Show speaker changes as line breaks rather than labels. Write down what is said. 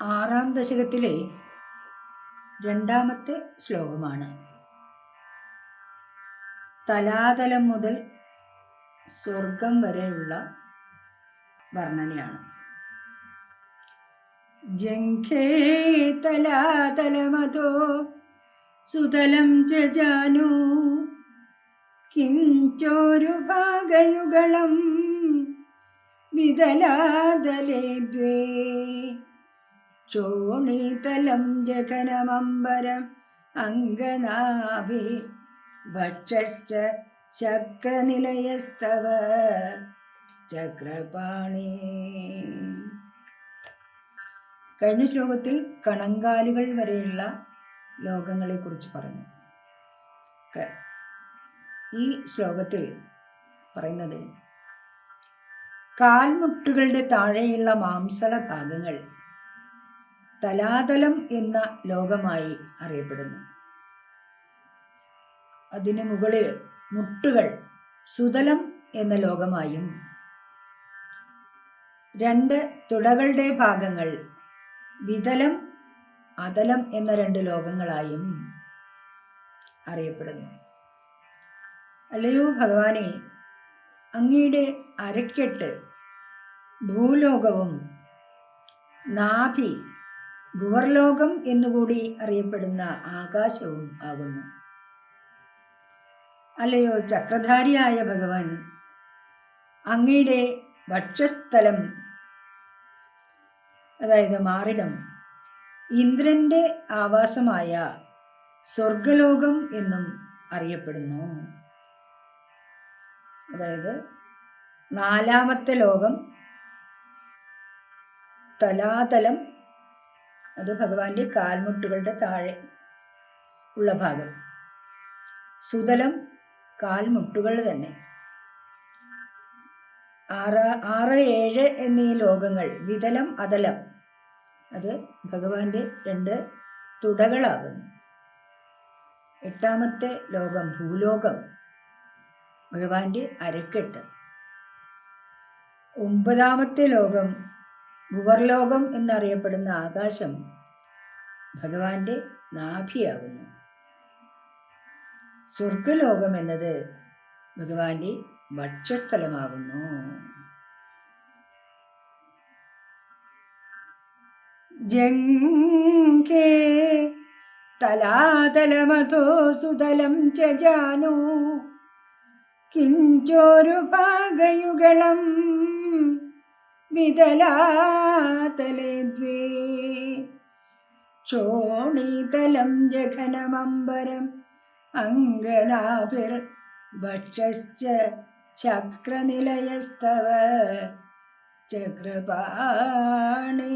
ആറാം ദശകത്തിലെ രണ്ടാമത്തെ ശ്ലോകമാണ്. തലാതലം മുതൽ സ്വർഗം വരെയുള്ള വർണനയാണ്. ജംഘേ തലാതലമതോ സുതലം ജാനു കിഞ്ചോരു ഭാഗയുഗളം വിതലാതലേ ദ്വേ ചോണീതലം ജഘനമംബരം അംഗനാഭി ഭക്ഷശ്ച ചക്രനിലയസ്തവ ചക്രപാണി. കഴിഞ്ഞ ശ്ലോകത്തിൽ കണങ്കാലുകൾ വരെയുള്ള ലോകങ്ങളെക്കുറിച്ച് പറഞ്ഞു. ഈ ശ്ലോകത്തിൽ പറയുന്നത് കാൽമുട്ടുകളുടെ താഴെയുള്ള മാംസള ഭാഗങ്ങൾ തലാതലം എന്ന ലോകമായി അറിയപ്പെടുന്നു. അതിനു മുകളിൽ മുട്ടുകൾ സുതലം എന്ന ലോകമായും രണ്ട് തുടകളുടെ ഭാഗങ്ങൾ വിതലം അതലം എന്ന രണ്ട് ലോകങ്ങളായും അറിയപ്പെടുന്നു. അല്ലയോ ഭഗവാനെ അങ്ങയുടെ അരക്കെട്ട് ഭൂലോകവും നാഭി ഭുവർലോകം എന്നുകൂടി അറിയപ്പെടുന്ന ആകാശവും ആകുന്നു. അല്ലയോ ചക്രധാരിയായ ഭഗവാൻ അങ്ങയുടെ ഭക്ഷ്യസ്ഥലം അതായത് മാറിടം ഇന്ദ്രന്റെ ആവാസമായ സ്വർഗലോകം എന്നും അറിയപ്പെടുന്നു. അതായത് നാലാമത്തെ ലോകം തലാതലം അത് ഭഗവാന്റെ കാൽമുട്ടുകളുടെ താഴെ ഉള്ള ഭാഗം. സുതലം കാൽമുട്ടുകൾ തന്നെ. ആറ് ആറ് ഏഴ് എന്നീ ലോകങ്ങൾ വിതലം അതലം. അത് ഭഗവാന്റെ രണ്ട് തുടകളാകുന്നു. എട്ടാമത്തെ ലോകം ഭൂലോകം. ഭഗവാന്റെ അരക്കെട്ട്. ഒമ്പതാമത്തെ ലോകം ഭുവർലോകം എന്നറിയപ്പെടുന്ന ആകാശം ഭഗവാന്റെ നാഭിയാകുന്നു. സ്വർഗലോകം എന്നത് ഭഗവാന്റെ ഭക്ഷ്യസ്ഥലമാകുന്നു ജംഘേ തലാതലമതോ സുതലം ചജാനോ കിഞ്ചോരു ഭാഗയുഗളം വിതലാതലേ ദ്വേ. ചോണീതലം ജഘനമംബരം അങ്കനാഭിർ ഭക്ഷശ്ച ചക്രനിലയസ്തവ ചക്രപാണി.